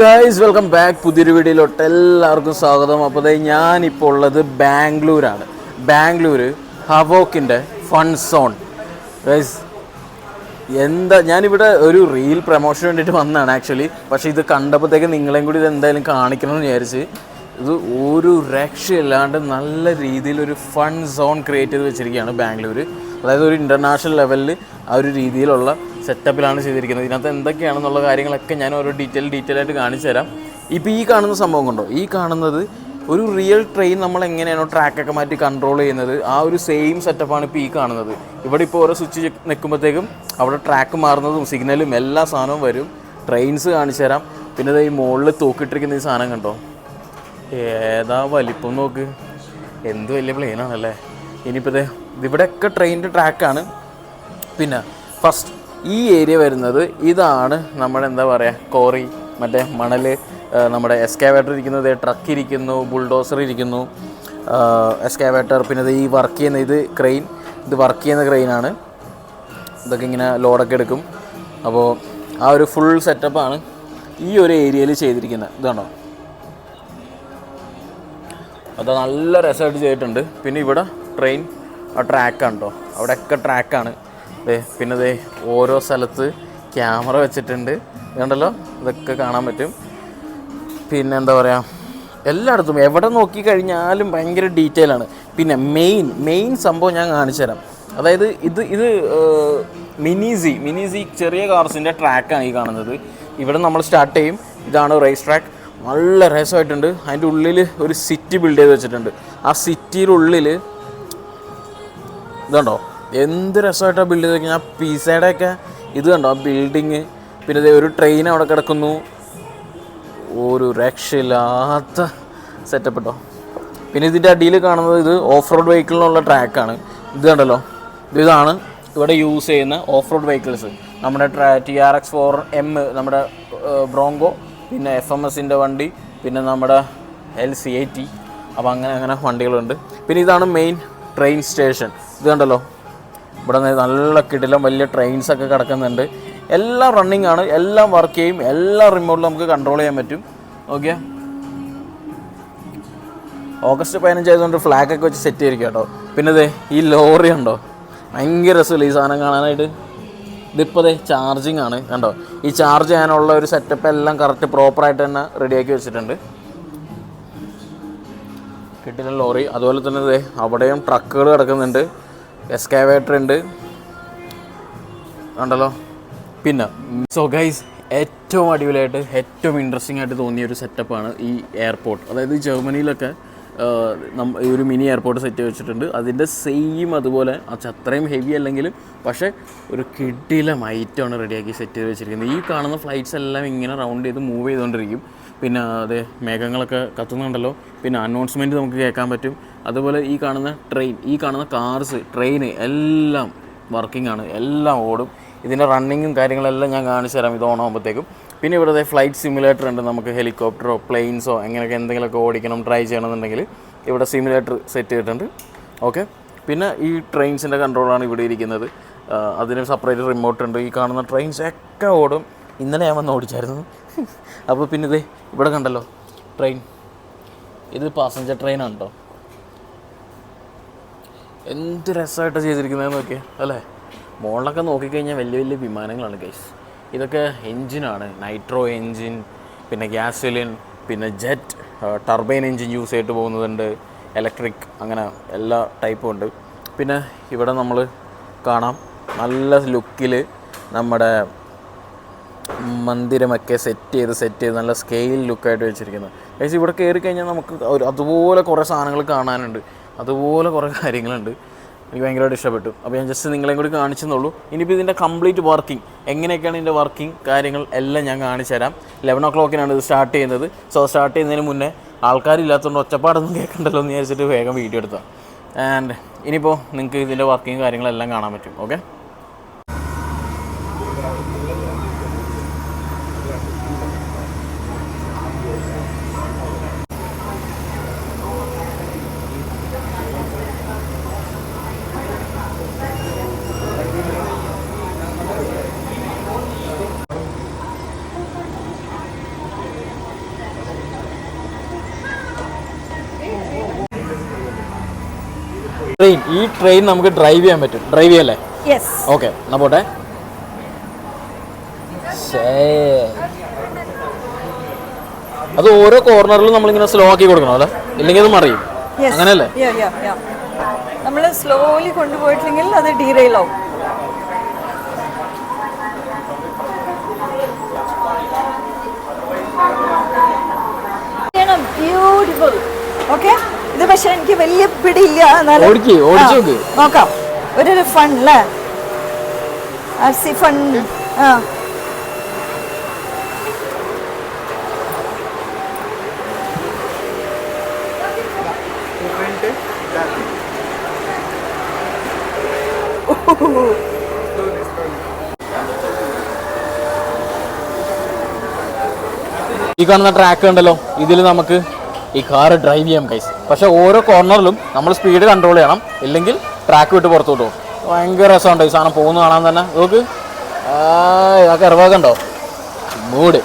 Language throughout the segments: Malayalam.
ഗൈസ് വെൽക്കം ബാക്ക് പുതിയൊരു വീഡിയോയിലോട്ട് എല്ലാവർക്കും സ്വാഗതം. അപ്പോൾ ഞാനിപ്പോൾ ഉള്ളത് ബാംഗ്ലൂരാണ്. ബാംഗ്ലൂർ ഹവോക്കിന്റെ ഫൺ സോൺ ഗൈസ് എന്താ ഞാനിവിടെ ഒരു റീൽ പ്രൊമോഷന് വേണ്ടിയിട്ട് വന്നതാണ് ആക്ച്വലി പക്ഷേ ഇത് കണ്ടപ്പോഴത്തേക്ക് നിങ്ങളെയും കൂടി ഇത് എന്തായാലും കാണിക്കണമെന്ന് വിചാരിച്ച് ഇത് ഒരു രക്ഷയില്ലാണ്ട് നല്ല രീതിയിൽ ഒരു ഫൺ സോൺ ക്രിയേറ്റ് ചെയ്ത് വെച്ചിരിക്കുകയാണ് ബാംഗ്ലൂർ അതായത് ഒരു ഇന്റർനാഷണൽ ലെവലിൽ ആ ഒരു രീതിയിലുള്ള സെറ്റപ്പിലാണ് ചെയ്തിരിക്കുന്നത്. ഇതിനകത്ത് എന്തൊക്കെയാണെന്നുള്ള കാര്യങ്ങളൊക്കെ ഞാൻ ഓരോ ഡീറ്റെയിൽ ഡീറ്റെയിൽ ആയിട്ട് കാണിച്ചു തരാം. ഇപ്പോൾ ഈ കാണുന്ന സംഭവം കൊണ്ടോ? ഈ കാണുന്നത് ഒരു റിയൽ ട്രെയിൻ നമ്മൾ എങ്ങനെയാണോ ട്രാക്കൊക്കെ മാറ്റി കൺട്രോൾ ചെയ്യുന്നത് ആ ഒരു സെയിം സെറ്റപ്പാണ് ഇപ്പോൾ ഈ കാണുന്നത്. ഇവിടെ ഇപ്പോൾ ഓരോ സ്വിച്ച് നിൽക്കുമ്പോഴത്തേക്കും അവിടെ ട്രാക്ക് മാറുന്നതും സിഗ്നലും എല്ലാ സാധനവും വരും. ട്രെയിൻസ് കാണിച്ചു തരാം. പിന്നെ ഈ മുകളിൽ തൂക്കിട്ടിരിക്കുന്ന ഈ സാധനം കണ്ടോ? ഏതാ വലിപ്പം നോക്ക്. എന്ത് വലിയ പ്ലെയിനാണല്ലേ ഇനിയിപ്പോൾ ഇവിടെയൊക്കെ ട്രെയിനിന്റെ ട്രാക്കാണ് പിന്നെ ഫസ്റ്റ് ഈ ഏരിയ വരുന്നത് ഇതാണ് നമ്മുടെ എന്താ പറയുക കോറി മറ്റേ മണൽ നമ്മുടെ എസ്കാവേറ്റർ ഇരിക്കുന്നത് ട്രക്ക് ഇരിക്കുന്നു ബുൾഡോസർ ഇരിക്കുന്നു. എസ്കാവേറ്റർ പിന്നെ ഈ വർക്ക് ചെയ്യുന്ന ഇത് ക്രെയിൻ ഇത് വർക്ക് ചെയ്യുന്ന ക്രെയിനാണ് ഇതൊക്കെ ഇങ്ങനെ ലോഡൊക്കെ എടുക്കും. അപ്പോൾ ആ ഒരു ഫുൾ സെറ്റപ്പാണ് ഈ ഒരു ഏരിയയിൽ ചെയ്തിരിക്കുന്നത് ഇതാണോ? അത് നല്ല രസമായിട്ട് ചെയ്തിട്ടുണ്ട്. പിന്നെ ഇവിടെ ട്രെയിൻ ആ ട്രാക്കാണ് കേട്ടോ അവിടെയൊക്കെ ട്രാക്കാണ് ദേ പിന്നെ ദേ ഓരോ സ്ഥലത്ത് ക്യാമറ വെച്ചിട്ടുണ്ട്. ഇതുണ്ടല്ലോ ഇതൊക്കെ കാണാൻ പറ്റും. പിന്നെ എന്താ പറയുക എല്ലായിടത്തും എവിടെ നോക്കി കഴിഞ്ഞാലും ഭയങ്കര ഡീറ്റെയിൽ ആണ്. പിന്നെ മെയിൻ മെയിൻ സംഭവം ഞാൻ കാണിച്ചു തരാം. അതായത് ഇത് ഇത് മിനിസി മിനിസി ചെറിയ കാർസിന്റെ ട്രാക്കാണ് ഈ കാണുന്നത്. ഇവിടെ നമ്മൾ സ്റ്റാർട്ട് ചെയ്യും. ഇതാണ് റേസ് ട്രാക്ക് നല്ല രസമായിട്ടുണ്ട്. അതിന്റെ ഉള്ളിൽ ഒരു സിറ്റി ബിൽഡ് ചെയ്ത് വെച്ചിട്ടുണ്ട്. ആ സിറ്റിയിലുള്ളിൽ ഇതുണ്ടോ? എന്ത് രസമായിട്ടാണ് ബിൽഡ് ചെയ്ത് ഞാൻ ആ പിസയുടെ ഒക്കെ ഇത് കണ്ടോ? ആ ബിൽഡിങ് പിന്നെ ഒരു ട്രെയിൻ അവിടെ കിടക്കുന്നു. ഒരു രക്ഷയില്ലാത്ത സെറ്റപ്പ് കേട്ടോ പിന്നെ ഇതിന്റെ അടിയിൽ കാണുന്നത് ഇത് ഓഫ് റോഡ് വെഹിക്കിളിനുള്ള ട്രാക്കാണ് ഇത് കണ്ടല്ലോ? ഇതാണ് ഇവിടെ യൂസ് ചെയ്യുന്ന ഓഫ് റോഡ് വെഹിക്കിൾസ് നമ്മുടെ T R X four M നമ്മുടെ ബ്രോങ്കോ പിന്നെ എഫ് എം എസിന്റെ വണ്ടി പിന്നെ നമ്മുടെ എൽ സി ഐ ടി അപ്പോൾ അങ്ങനെ അങ്ങനെ വണ്ടികളുണ്ട്. പിന്നെ ഇതാണ് മെയിൻ ട്രെയിൻ സ്റ്റേഷൻ ഇത് കണ്ടല്ലോ? ഇവിടെ നല്ല കിടിലം വലിയ ട്രെയിൻസ് ഒക്കെ കിടക്കുന്നുണ്ട്. എല്ലാം റണ്ണിങ് ആണ്. എല്ലാം വർക്ക് ചെയ്യും. എല്ലാ റിമോട്ടിലും നമുക്ക് കൺട്രോൾ ചെയ്യാൻ പറ്റും. ഓക്കെ ഓഗസ്റ്റ് പതിനഞ്ച് ആയതുകൊണ്ട് ഫ്ലാഗ് ഒക്കെ വെച്ച് സെറ്റ് ചെയ്തിരിക്കുക കേട്ടോ. പിന്നെ ഇതേ ഈ ലോറി ഉണ്ടോ ഭയങ്കര രസമില്ല ഈ സാധനം കാണാനായിട്ട്? ഇതിപ്പോൾ ചാർജിങ് ആണ്. കണ്ടോ? ഈ ചാർജ് ചെയ്യാനുള്ള ഒരു സെറ്റപ്പ് എല്ലാം കറക്റ്റ് പ്രോപ്പറായിട്ട് തന്നെ റെഡിയാക്കി വെച്ചിട്ടുണ്ട്. കിട്ടില്ല ലോറി. അതുപോലെ തന്നെ അവിടെയും ട്രക്കുകൾ കിടക്കുന്നുണ്ട്. എസ്കാവേറ്റർ ഉണ്ട്. ഉണ്ടല്ലോ പിന്നെ സോ ഗൈസ് ഏറ്റവും അടിപൊളിയായിട്ട് ഏറ്റവും ഇൻട്രസ്റ്റിംഗ് ആയിട്ട് തോന്നിയ ഒരു സെറ്റപ്പാണ് ഈ എയർപോർട്ട് അതായത് ജർമ്മനിയിലൊക്കെ ഒരു മിനി എയർപോർട്ട് സെറ്റ് വെച്ചിട്ടുണ്ട്. അതിന്റെ സെയിം അതുപോലെ അത്രയും ഹെവി അല്ലെങ്കിലും പക്ഷേ ഒരു കിടിലം ഐറ്റമാണ് റെഡിയാക്കി സെറ്റ് ചെയ്ത് വെച്ചിരിക്കുന്നത്. ഈ കാണുന്ന ഫ്ലൈറ്റ്സ് എല്ലാം ഇങ്ങനെ റൗണ്ട് ചെയ്ത് മൂവ് ചെയ്തുകൊണ്ടിരിക്കും പിന്നെ അതെ മേഘങ്ങളൊക്കെ കത്തുന്നുണ്ടല്ലോ. പിന്നെ അനൗൺസ്മെന്റ് നമുക്ക് കേൾക്കാൻ പറ്റും. അതുപോലെ ഈ കാണുന്ന ട്രെയിൻ ഈ കാണുന്ന കാർസ് ട്രെയിന് എല്ലാം വർക്കിംഗ് ആണ്. എല്ലാം ഓടും. ഇതിന്റെ റണ്ണിങ്ങും കാര്യങ്ങളെല്ലാം ഞാൻ കാണിച്ചു തരാം. ഇത് ഓണാകുമ്പോഴത്തേക്കും പിന്നെ ഇവിടുത്തെ ഫ്ലൈറ്റ് സിമുലേറ്റർ ഉണ്ട്. നമുക്ക് ഹെലികോപ്റ്ററോ പ്ലെയിൻസോ അങ്ങനെയൊക്കെ എന്തെങ്കിലുമൊക്കെ ഓടിക്കണം ട്രൈ ചെയ്യണമെന്നുണ്ടെങ്കിൽ ഇവിടെ സിമുലേറ്റർ സെറ്റ് ചെയ്തിട്ടുണ്ട്. ഓക്കെ പിന്നെ ഈ ട്രെയിൻസിന്റെ കൺട്രോളാണ് ഇവിടെ ഇരിക്കുന്നത്. അതിന് സെപ്പറേറ്റ് റിമോട്ട് ഉണ്ട്. ഈ കാണുന്ന ട്രെയിൻസ് ഒക്കെ ഓടും. ഇന്നലെ ഞാൻ വന്ന് ഓടിച്ചായിരുന്നു. അപ്പോൾ പിന്നെ ഇത് ഇവിടെ കണ്ടല്ലോ. ട്രെയിൻ ഇത് പാസഞ്ചർ ട്രെയിനാണ് കേട്ടോ എന്ത് രസമായിട്ടാണ് ചെയ്തിരിക്കുന്നത് നോക്കിയേ. അല്ലേ? മോളിലൊക്കെ നോക്കിക്കഴിഞ്ഞാൽ വലിയ വലിയ വിമാനങ്ങളാണ് ഗൈസ് ഇതൊക്കെ എൻജിനാണ് നൈട്രോ എൻജിൻ പിന്നെ ഗ്യാസോലിൻ പിന്നെ ജെറ്റ് ടർബൈൻ എൻജിൻ യൂസ് ചെയ്തിട്ട് പോകുന്നതുണ്ട് ഇലക്ട്രിക് അങ്ങനെ എല്ലാ ടൈപ്പും ഉണ്ട്. പിന്നെ ഇവിടെ നമ്മൾ കാണാം നല്ല ലുക്കിൽ നമ്മുടെ മന്ദിരമൊക്കെ സെറ്റ് ചെയ്ത് സെറ്റ് ചെയ്ത് നല്ല സ്കെയിൽ ലുക്കായിട്ട് വെച്ചിരിക്കുന്നത് ഏകദേശം ഇവിടെ കയറി കഴിഞ്ഞാൽ നമുക്ക് ഒരു അതുപോലെ കുറേ സാധനങ്ങൾ കാണാനുണ്ട്. അതുപോലെ കുറേ കാര്യങ്ങളുണ്ട്. എനിക്ക് ഭയങ്കരമായിട്ട് ഇഷ്ടപ്പെട്ടു. അപ്പോൾ ഞാൻ ജസ്റ്റ് നിങ്ങളെയും കൂടി കാണിച്ചെന്നുള്ളൂ. ഇനിയിപ്പോൾ ഇതിന്റെ കംപ്ലീറ്റ് വർക്കിംഗ് എങ്ങനെയൊക്കെയാണ് ഇതിന്റെ വർക്കിംഗ് കാര്യങ്ങൾ എല്ലാം ഞാൻ കാണിച്ചു തരാം. ലെവൻ ഒ ക്ലോക്കിനാണ് ഇത് സ്റ്റാർട്ട് ചെയ്യുന്നത്. സോ സ്റ്റാർട്ട് ചെയ്യുന്നതിന് മുന്നേ ആൾക്കാരില്ലാത്തതുകൊണ്ട് ഒച്ചപ്പാടൊന്നും കേൾക്കണ്ടല്ലോ എന്ന് വിചാരിച്ചിട്ട് വേഗം വീഡിയോ എടുത്താൽ ആൻഡ് ഇനിയിപ്പോൾ നിങ്ങൾക്ക് ഇതിന്റെ വർക്കിംഗ് കാര്യങ്ങളെല്ലാം കാണാൻ പറ്റും. ഓക്കെ ട്രെയിൻ ഈ ട്രെയിൻ നമുക്ക് ഡ്രൈവ് ചെയ്യാൻ പറ്റും. ഡ്രൈവ് ചെയ്യല്ലേ? യെസ് ഓക്കെ എന്നാ പോട്ടെ. അത് ഓരോ കോർണറിലും നമ്മളിങ്ങനെ സ്ലോ ആക്കി കൊടുക്കണം അല്ലേ? ഇല്ലെങ്കിൽ അത് മറിയും. അങ്ങനെയല്ലേ? നമ്മൾ സ്ലോലി കൊണ്ടുപോയിട്ടില്ലെങ്കിൽ അത് ഡീറെയിൽ ആവും ബ്യൂട്ടിഫുൾ ഓക്കെ ഇത് പക്ഷെ എനിക്ക് വലിയ പിടിയില്ല. എന്നാലും- നോക്ക്. ഒരു ഫൺ അല്ലേ സി ഫൺ ആ. ഈ കാണുന്ന ട്രാക്ക് ഉണ്ടല്ലോ. ഇതിൽ നമുക്ക് ഈ കാർ ഡ്രൈവ് ചെയ്യാം കൈസ് പക്ഷേ ഓരോ കോർണറിലും നമ്മൾ സ്പീഡ് കൺട്രോൾ ചെയ്യണം. ഇല്ലെങ്കിൽ ട്രാക്ക് വിട്ട് പുറത്തോട്ട് പോകും. ഭയങ്കര രസമുണ്ട് ഈ സാധനം പോകുന്ന കാണാൻ തന്നെ. നോക്ക്. ആ കറവാക ഉണ്ടോ? മൂട്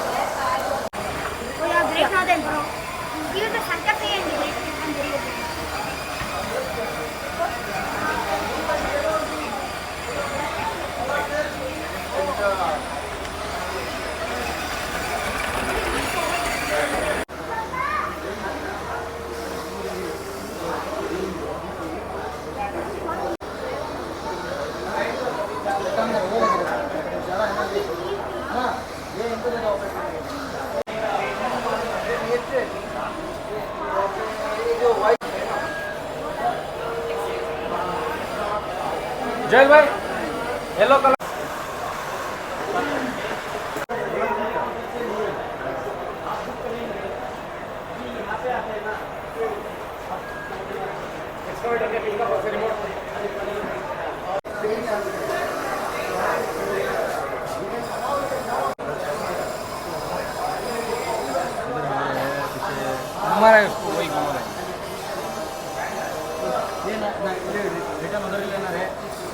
জয়েল ভাই। ইয়েলো কালার हमारा